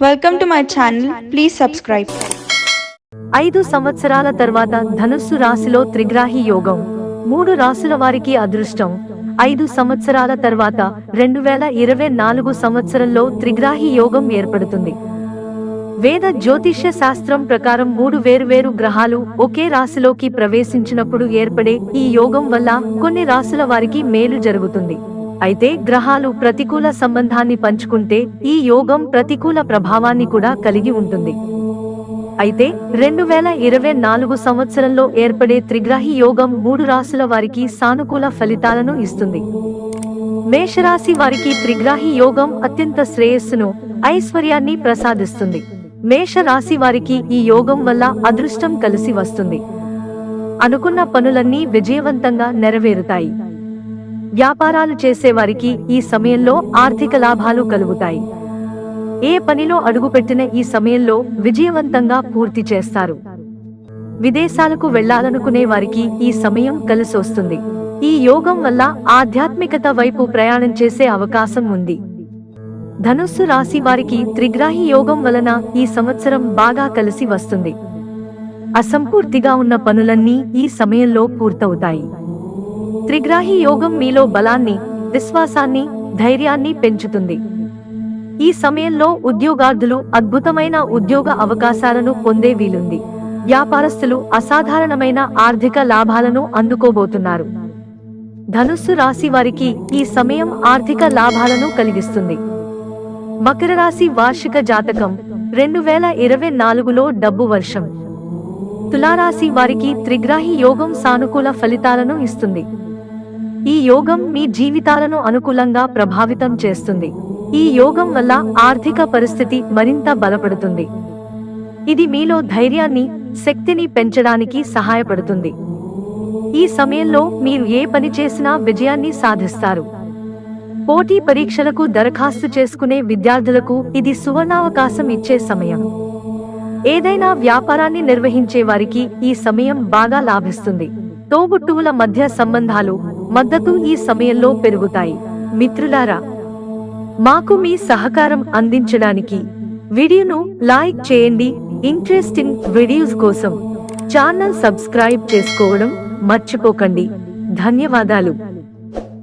Welcome to my channel please subscribe ఐదు సంవత్సరాల తర్వాత ధనుస్సు రాశిలో త్రిగ్రాహి యోగం. మూడు రాసుల వారికి అదృష్టం. ఐదు సంవత్సరాల తర్వాత రెండు వేల ఇరవై నాలుగు సంవత్సరంలో త్రిగ్రాహి యోగం ఏర్పడుతుంది. వేద జ్యోతిష్య శాస్త్రం ప్రకారం మూడు వేరువేరు గ్రహాలు ఒకే రాశిలోకి ప్రవేశించినప్పుడు ఏర్పడే ఈ యోగం వల్ల కొన్ని రాశుల వారికి మేలు జరుగుతుంది. అయితే గ్రహాలు ప్రతికూల సంబంధాన్ని పంచుకుంటే ఈ యోగం ప్రతికూల ప్రభావాన్ని కూడా కలిగి ఉంటుంది. అయితే రెండు వేల ఇరవై నాలుగు సంవత్సరంలో ఏర్పడే త్రిగ్రాహి యోగం మూడు రాశుల వారికి సానుకూల ఫలితాలను ఇస్తుంది. మేషరాశి వారికి త్రిగ్రాహి యోగం అత్యంత శ్రేయస్సును ఐశ్వర్యాన్ని ప్రసాదిస్తుంది. మేషరాశి వారికి ఈ యోగం వల్ల అదృష్టం కలిసి వస్తుంది. అనుకున్న పనులన్నీ విజయవంతంగా నెరవేరుతాయి. వ్యాపారాలు చేసేవారికి ఈ సమయంలో ఆర్థిక లాభాలు కలుగుతాయి. ఏ పనిలో అడుగుపెట్టిన ఈ సమయంలో విజయవంతంగా పూర్తి చేస్తారు. విదేశాలకు వెళ్ళాలనుకునే వారికి ఈ సమయం కలిసొస్తుంది. ఈ యోగం వల్ల ఆధ్యాత్మికత వైపు ప్రయాణం చేసే అవకాశం ఉంది. ధనుస్సు రాశి వారికి త్రిగ్రాహి యోగం వలన ఈ సంవత్సరం బాగా కలిసి వస్తుంది. అసంపూర్తిగా ఉన్న పనులన్నీ ఈ సమయంలో పూర్తవుతాయి. త్రిగ్రాహి యోగం మీలో బలాన్ని విశ్వాసాన్ని ధైర్యాన్ని పెంచుతుంది. ఈ సమయంలో ఉద్యోగార్థులు అద్భుతమైన ఉద్యోగ అవకాశాలను పొందే వీలుంది. వ్యాపారస్తులు అసాధారణమైన ఆర్థిక లాభాలను అందుకోబోతున్నారు. ధనుస్సు రాశి వారికి ఈ సమయం ఆర్థిక లాభాలను కలిగిస్తుంది. మకర రాశి వార్షిక జాతకం రెండు వేల ఇరవై నాలుగులో డబ్బు వర్షం. తులారాశి వారికి త్రిగ్రాహి యోగం సానుకూల ఫలితాలను ఇస్తుంది. ఈ యోగం మీ జీవితాలను అనుకూలంగా ప్రభావితం చేస్తుంది. ఈ యోగం వల్ల ఆర్థిక పరిస్థితి మరింత బలపడుతుంది. ఇది మీలో ధైర్యాన్ని శక్తిని పెంచడానికి సహాయపడుతుంది. ఈ సమయంలో మీరు ఏ పని చేసినా విజయాన్ని సాధిస్తారు. పోటీ పరీక్షలకు దరఖాస్తు చేసుకునే విద్యార్థులకు ఇది సువర్ణావకాశం ఇచ్చే సమయం. ఏదైనా వ్యాపారాన్ని నిర్వహించే వారికి ఈ సమయం బాగా లాభిస్తుంది. తోబుట్టువుల మధ్య సంబంధాలు మద్దతు ఈ సమయంలో పెరుగుతాయి. మిత్రులారా మాకు మీ సహకారం అందించడానికి వీడియోను లైక్ చేయండి. ఇంట్రెస్టింగ్ వీడియోస్ కోసం ఛానల్ సబ్స్క్రైబ్ చేసుకోవడం మర్చిపోకండి. ధన్యవాదాలు.